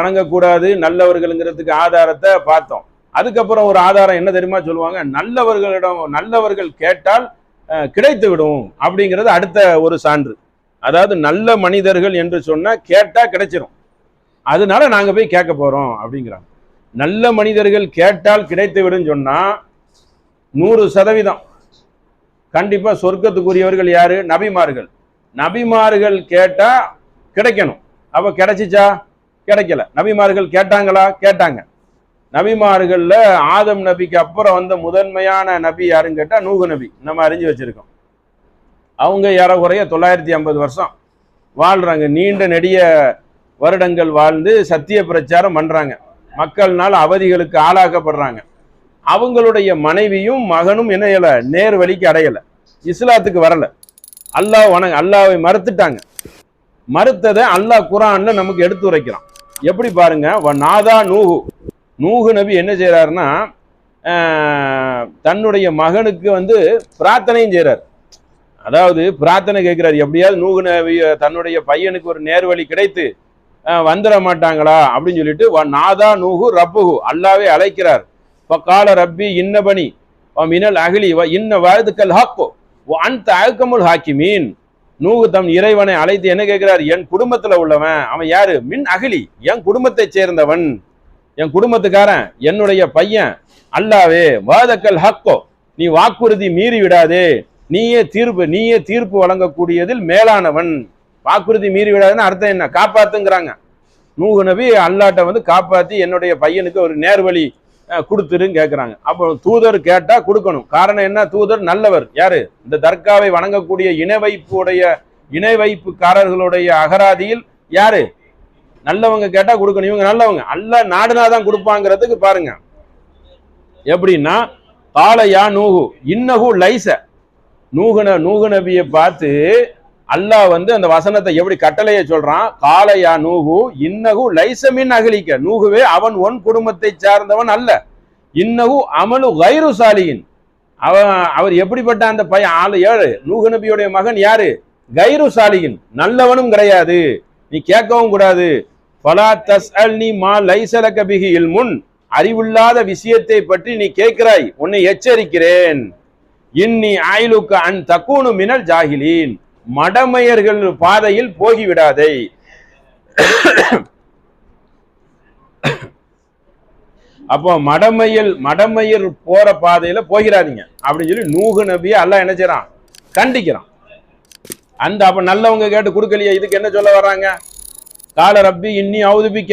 வணங்கக்கூடாது நல்லவர்கள்ங்கிறதுக்கு ஆதாரத்தை பார்த்தோம். அதுக்கப்புறம் ஒரு ஆதாரம் என்ன தெரியுமா சொல்லுவாங்க? நல்லவர்களிடம் நல்லவர்கள் கேட்டால் கிடைத்து விடும் அப்படிங்கிறது அடுத்த ஒரு சான்று. அதாவது நல்ல மனிதர்கள் என்று சொன்னா கேட்டால் கிடைச்சிரும். அதனால நாங்க போய் கேட்க போறோம் அப்படிங்கிறாங்க. நல்ல மனிதர்கள் கேட்டால் கிடைத்து விடும் சொன்னா நூறு சதவீதம். கண்டிப்பா சொர்க்கத்துக்குரியவர்கள் யாரு? நபிமார்கள். நபிமார்கள் கேட்டால் கிடைக்கணும். அப்போ கிடைச்சிச்சா? கிடைக்கல. நபிமார்கள் கேட்டாங்களா? கேட்டாங்க. நபிமார்கள்ல ஆதம் நபிக்கு அப்புறம் வந்த முதன்மையான நபி யாருன்னு கேட்டால் நூகு நபி. நம்ம அறிஞ்சு வச்சிருக்கோம். அவங்க ஏறக்குறைய தொள்ளாயிரத்தி ஐம்பது வருஷம் வாழ்றாங்க. நீண்ட நெடிய வருடங்கள் வாழ்ந்து சத்திய பிரச்சாரம் பண்றாங்க. மக்கள்னால் அவதிகளுக்கு ஆளாக்கப்படுறாங்க. அவங்களுடைய மனைவியும் மகனும் என்ன நேர் வழிக்கு அடையலை. இஸ்லாத்துக்கு வரலை. அல்லாஹ் வணங்க அல்லாவை மறுத்துட்டாங்க. மறுத்ததை அல்லாஹ் குரான்ல நமக்கு எடுத்து உரைக்கிறான் எப்படி பாருங்க நாதா நூகு நூகு நபி என்ன செய்கிறாருன்னா தன்னுடைய மகனுக்கு வந்து பிரார்த்தனையும் செய்கிறார் அதாவது பிரார்த்தனை கேட்குறாரு எப்படியாவது நூகு நபி தன்னுடைய பையனுக்கு ஒரு நேர்வழி கிடைத்து வந்துட மாட்டாங்களா? அப்படின்னு சொல்லிட்டு வ நாதா நூகு ரப்புகு அல்லாவே அழைக்கிறார். கால ரப்பி இன்னபனி மினல் அகிலி வ இன்ன வாழ்துக்கல் ஹாக்கோ அந்த அழுக்கமுல் ஹாக்கிமீன். நூகு தம் இறைவனை அழைத்து என்ன கேட்கிறார்? என் குடும்பத்தில் உள்ளவன் அவன் யாரு? மின் அகிலி. என் குடும்பத்தை சேர்ந்தவன். என் குடும்பத்துக்காரன் என்னுடைய பையன். அல்லாவே வாதக்கல் ஹக்கோ. நீ வாக்குறுதி மீறி விடாதே. நீயே தீர்ப்பு நீயே தீர்ப்பு வழங்கக்கூடியதில் மேலானவன். வாக்குறுதி மீறி விடாதுன்னு அர்த்தம் என்ன? காப்பாத்துங்கிறாங்க. நூகு நபி அல்லாட்ட வந்து காப்பாத்தி என்னுடைய பையனுக்கு ஒரு நேர்வழி கொடுத்துருன்னு கேட்குறாங்க அப்போ தூதர் கேட்டால் கொடுக்கணும். காரணம் என்ன? தூதர் நல்லவர். யாரு? இந்த தர்காவை வணங்கக்கூடிய இணை வைப்புடைய இணை வைப்புக்காரர்களுடைய அகராதியில் யாரு? நல்லவங்க கேட்டால் கொடுக்கணும். இவங்க நல்லவங்க. அல்ல நாடுனாதான் கொடுப்பாங்கிறதுக்கு பாருங்க. எப்படின்னா காலையா நூகு இன்னகு லைச. நூகுன நூகு நபியை பார்த்து அல்லாஹ் வந்து அந்த வசனத்தை எப்படி கட்டளையை சொல்றான்? காலையா நூகு இன்னகு லைசமின் அகலிக்க நூகுவே அவன் ஒன் குடும்பத்தை சார்ந்தவன் அல்ல. இன்னகு அமலு கைரு சாலியின் அவன் அவர் எப்படிப்பட்ட அந்த பையன்? ஆளு ஏழு. நூகு நபியுடைய மகன் யாரு? கைரு சாலியின் நல்லவனும் கிடையாது. நீ கேட்கவும் கூடாது. பலா தஸ் அல் நீ மா லைசலக பிகி முன் அறிவில்லாத விஷயத்தை பற்றி நீ கேட்கிறாய். உன்னை எச்சரிக்கிறேன். இன்னி ஆயிலுக்கு அன் தக்கூனு மினல் ஜாகிலீன் மடமையர்கள் பாதையில் போகிவிடாதே. அப்போ மடமையில் மடமையர் போற பாதையில போகிறாதீங்க. அப்படின்னு சொல்லி நூகு நபியை அல்ல என்ன செய்யறான்? கண்டிக்கிறான். அந்த அப்ப நல்லவங்க கேட்டு கொடுக்கலையே இதுக்கு என்ன சொல்ல வர்றாங்க? கால ரப்பி இன்னி அவுதுபிக்க